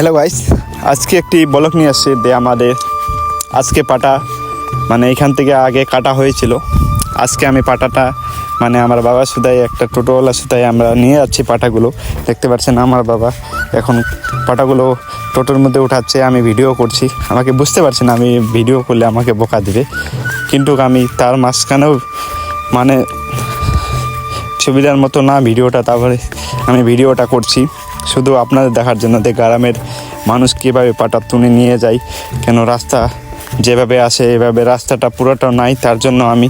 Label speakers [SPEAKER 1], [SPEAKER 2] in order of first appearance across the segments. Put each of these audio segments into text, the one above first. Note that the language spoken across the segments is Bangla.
[SPEAKER 1] হ্যালো গাইস আজকে একটি বলক নিয়ে আসছি, যে আমাদের আজকে পাটা মানে এখান থেকে আগে কাটা হয়েছিল। আজকে আমি পাটাটা মানে আমার বাবা সুদাই, একটা টোটোওয়ালা সুদাই, আমরা নিয়ে যাচ্ছি পাটাগুলো। দেখতে পাচ্ছেন আমার বাবা এখন পাটাগুলো টোটোর মধ্যে উঠাচ্ছে, আমি ভিডিও করছি। আমাকে বুঝতে পারছি না আমি ভিডিও করলে আমাকে বোকা দিবে। কিন্তু আমি তার মাঝখানেও মানে সুবিধার মতো না ভিডিওটা, তারপরে আমি ভিডিওটা করছি। শুধু আপনাদের দেখার জন্য যে গ্রামের মানুষ কীভাবে পাটা তুলে নিয়ে যায়, কেন রাস্তা যেভাবে আসে, এভাবে রাস্তাটা পুরোটা নাই, তার জন্য আমি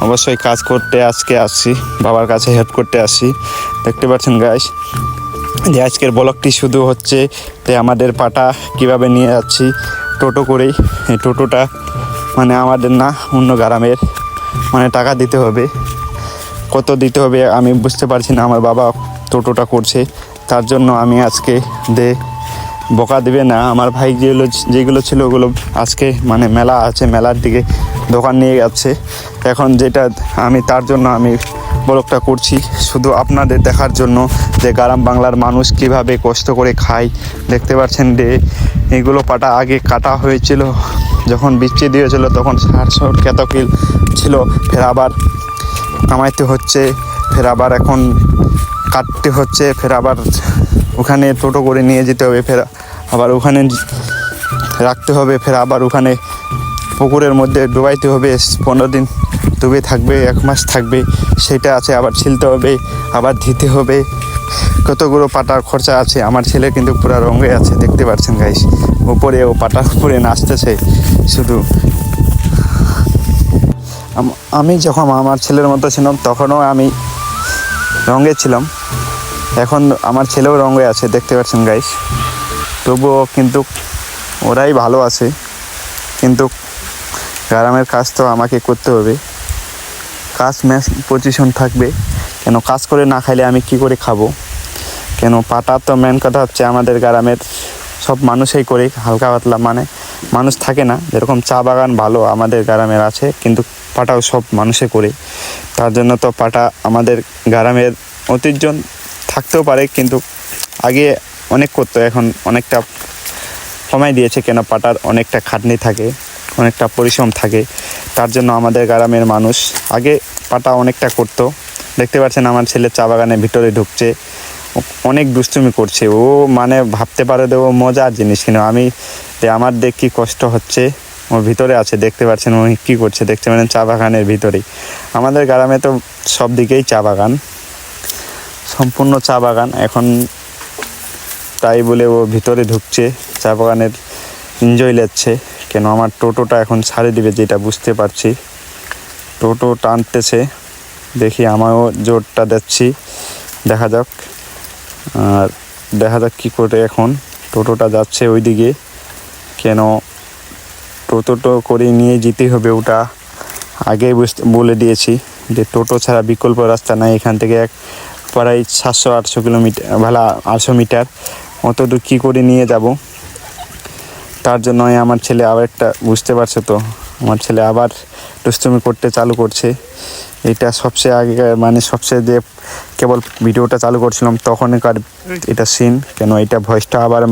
[SPEAKER 1] অবশ্যই কাজ করতে আজকে আসছি, বাবার কাছে হেল্প করতে আসছি। দেখতে পাচ্ছেন গাইস যে আজকের ব্লগটি শুধু হচ্ছে যে আমাদের পাটা কীভাবে নিয়ে যাচ্ছি, টোটো করেই। এই টোটোটা মানে আমাদের না, অন্য গ্রামের। মানে টাকা দিতে হবে। কত দিতে হবে আমি বুঝতে পারছি না, আমার বাবা টোটোটা করছে। তার জন্য আমি আজকে দে বোকা দিবে না। আমার ভাই যেগুলো যেগুলো ছিল ওগুলো আজকে মানে মেলা আছে, মেলার দিকে দোকান নিয়ে যাচ্ছে। এখন যেটা আমি তার জন্য আমি ব্লগটা করছি, শুধু আপনাদের দেখার জন্য যে গ্রাম বাংলার মানুষ কীভাবে কষ্ট করে খায়। দেখতে পাচ্ছেন যে এগুলো পাটা আগে কাটা হয়েছিল, যখন বিচ্ছি দিয়েছিল তখন সাতশো কত কিল ছিল, ফের আবার কামাইতে হচ্ছে, ফের আবার এখন কাটতে হচ্ছে, ফের আবার ওখানে টোটো করে নিয়ে যেতে হবে, ফের আবার ওখানে রাখতে হবে, ফের আবার ওখানে পুকুরের মধ্যে ডুবাইতে হবে, পনেরো দিন ডুবে থাকবে, এক মাস থাকবে, সেটা আছে, আবার ছিলতে হবে, আবার দিতে হবে। কতগুলো পাটার খরচা আছে, আমার ছেলে কিন্তু পুরো রঙে আছে, দেখতে পাচ্ছেন গাইস উপরে ও পাটার উপরে নাচতেছে, শুধু। আমি যখন আমার ছেলের মতো ছিলাম, তখনও আমি রঙে ছিলাম। এখন আমার ছেলেও রঙে আছে, দেখতে পাচ্ছেন গাইস তবুও কিন্তু ওরাই ভালো আছে। কিন্তু গ্রামের কাজ তো আমাকে করতে হবে। কাজ ম্যাচ পজিশন থাকবে। কেন কাজ করে না খাইলে আমি কি করে খাব? কেন পাটা তো মেন কথা হচ্ছে আমাদের গ্রামের সব মানুষই করে, হালকা পাতলা মানে মানুষ থাকে না। যেরকম চা বাগান ভালো আমাদের গ্রামের আছে, কিন্তু পাটাও সব মানুষে করে। তার জন্য তো পাটা আমাদের গ্রামের ঐতিহ্য থাকতেও পারে, কিন্তু আগে অনেক করতো, এখন অনেকটা সময় দিয়েছে কেন পাটার অনেকটা খাটনি থাকে, অনেকটা পরিশ্রম থাকে। তার জন্য আমাদের গ্রামের মানুষ আগে পাটা অনেকটা করতো। দেখতে পাচ্ছেন আমার ছেলে চা বাগানের ভিতরে ঢুকছে, ও- অনেক দুষ্টুমি করছে। ও মানে ভাবতে পারে ও মজার জিনিস, কিন্তু আমি আমার দেখ কি কষ্ট হচ্ছে ওর ভিতরে আছে, দেখতে পাচ্ছেন ও কী করছে, দেখতে পাচ্ছেন চা বাগানের ভিতরেই। আমাদের গ্রামে তো সব দিকেই চা বাগান। সম্পূর্ণ চা বাগান। এখন তাই বলে ও ভিতরে ঢুকছে, চা বাগানের এনজয় নিচ্ছে কেন আমার টোটোটা এখন ছাড়ে দিবে যেটা বুঝতে পারছি। টোটো টানতেছে, দেখি আমারও জোরটা দিচ্ছি। দেখা যাক, আর দেখা যাক কী করে এখন। টোটোটা যাচ্ছে ওইদিকে। কেন টোটোটো করে নিয়ে যেতে হবে ওটা? বুঝতে বলে দিয়েছি যে টোটো ছাড়া বিকল্প রাস্তা নাই। এখান থেকে এক প্রায় সাতশো, আটশো কিলোমিটার ভালা আটশো মিটার। অত দূর কী করে নিয়ে যাব? তার জন্যই আমার ছেলে আবার একটা, বুঝতে পারছে তো? আমার ছেলে আবার দুষ্টুমি করতে চালু করছে। এটা সবচেয়ে আগে মানে সবচেয়ে যে কেবল ভিডিওটা চালু করছিলাম, তখনকার এটা সিন কেন এটা ভয়েসটা আবার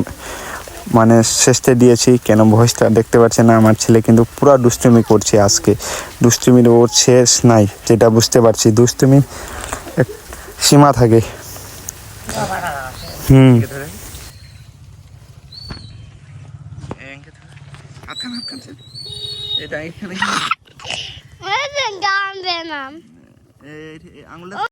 [SPEAKER 1] মানে শেষতে দিয়েছি। কেন ভয়েসটা দেখতে পাচ্ছেন না? আমার ছেলে কিন্তু পুরো দুষ্টুমি করছে আজকে। দুষ্টুমির ওর শেষ নাই, যেটা বুঝতে পারছি। দুষ্টুমি সীমা থাকে। হুম। এটা এখানে